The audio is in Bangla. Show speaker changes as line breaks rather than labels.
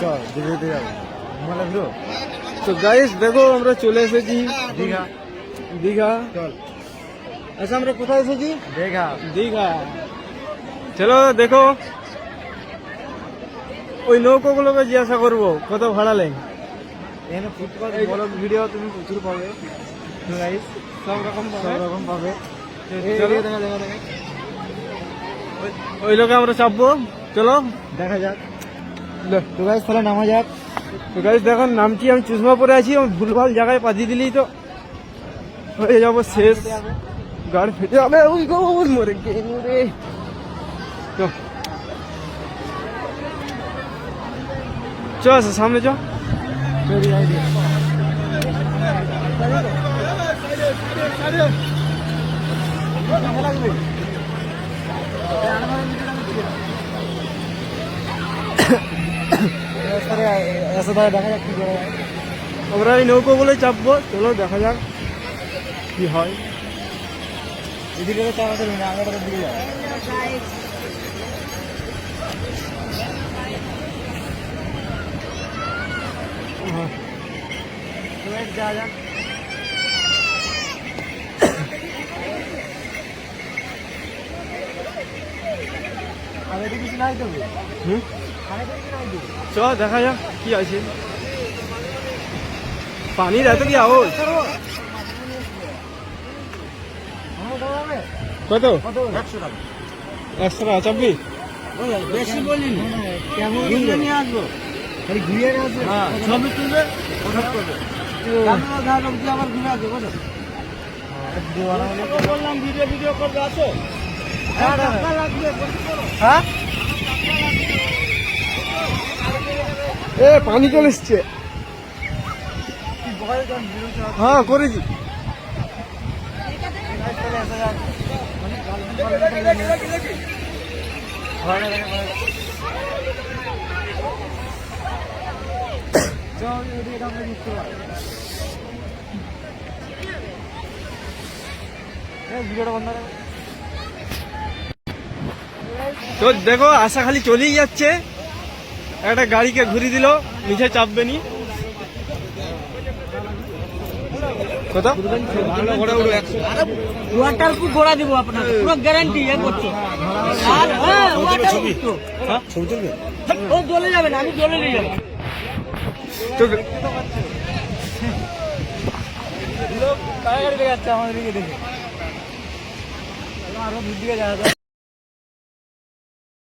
চল দিঘাতে যাব। ঘুমালে ব্রো
তো গাইস দেখো আমরা চলে এসেছি
দীঘা।
দীঘা।
চল।
আচ্ছা আমরা কোথায় এসেছি?
দীঘা।
দীঘা। চলো দেখো। ওই নৌকোগুলোকে জিজ্ঞাসা করব কত ভাড়া লেন?
এখানে ফুটপাথ ব্লগ ভিডিও তুমি প্রচুর পাবে। গাইস
সব রকম
সব রকম পাবে।
ওই লোকে আমরা চাপবো। চলো।
দেখা যাক। তো গাইস তাহলে নামা যাক।
তো গাইস দেখো নামছি আমি চশমা পরে আছি আমি ভুলভাল জায়গায় পাঠিয়ে দিলেই তো হয়ে যাব শেষ। গাড়ি ফেটে যাবে ওই গো মরে গেলু রে। চ চ আচ্ছা, সামনে চ
চলি এসে তাহলে দেখা যাক কি করা যায়।
আমরা এই নৌকোগুলো চাপবো চলো দেখা যাক কি হয়।
এদিকে তো আমরা তো দিকে যাব। যাক আর এদিকে কিছু নাই তো?
হুম? চ দেখা যাক কি আছে। পানির এত কি আওয়াজ কত?
একশো টাকা
চাপবি?
বেশি বলিনি। নিয়ে আসব। খালি ঘুরিয়ে নিয়ে আসব?
হ্যাঁ ছবি তুলবে
আবার ঘুরে আসবে কত
বললাম ভিডিও ভিডিও করবে আছো
হ্যাঁ?
এ পানি চলে এসছে। হ্যাঁ করেছি।
ভিডিওটা
তো দেখো আশা খালি চলেই যাচ্ছে। একটা গাড়িকে ঘুরিয়ে দিল নিচে চাপবে নি কোথাও
ওয়াটার প্রুফ ঘোড়া দিব আপনার পুরো গ্যারান্টি এ করছ। আর হ্যাঁ ওয়াটার
ছবি? তুলবে?
ও চলে যাবেন আমি নিয়ে যাব।
আমাদের দেখে। আরও যাওয়া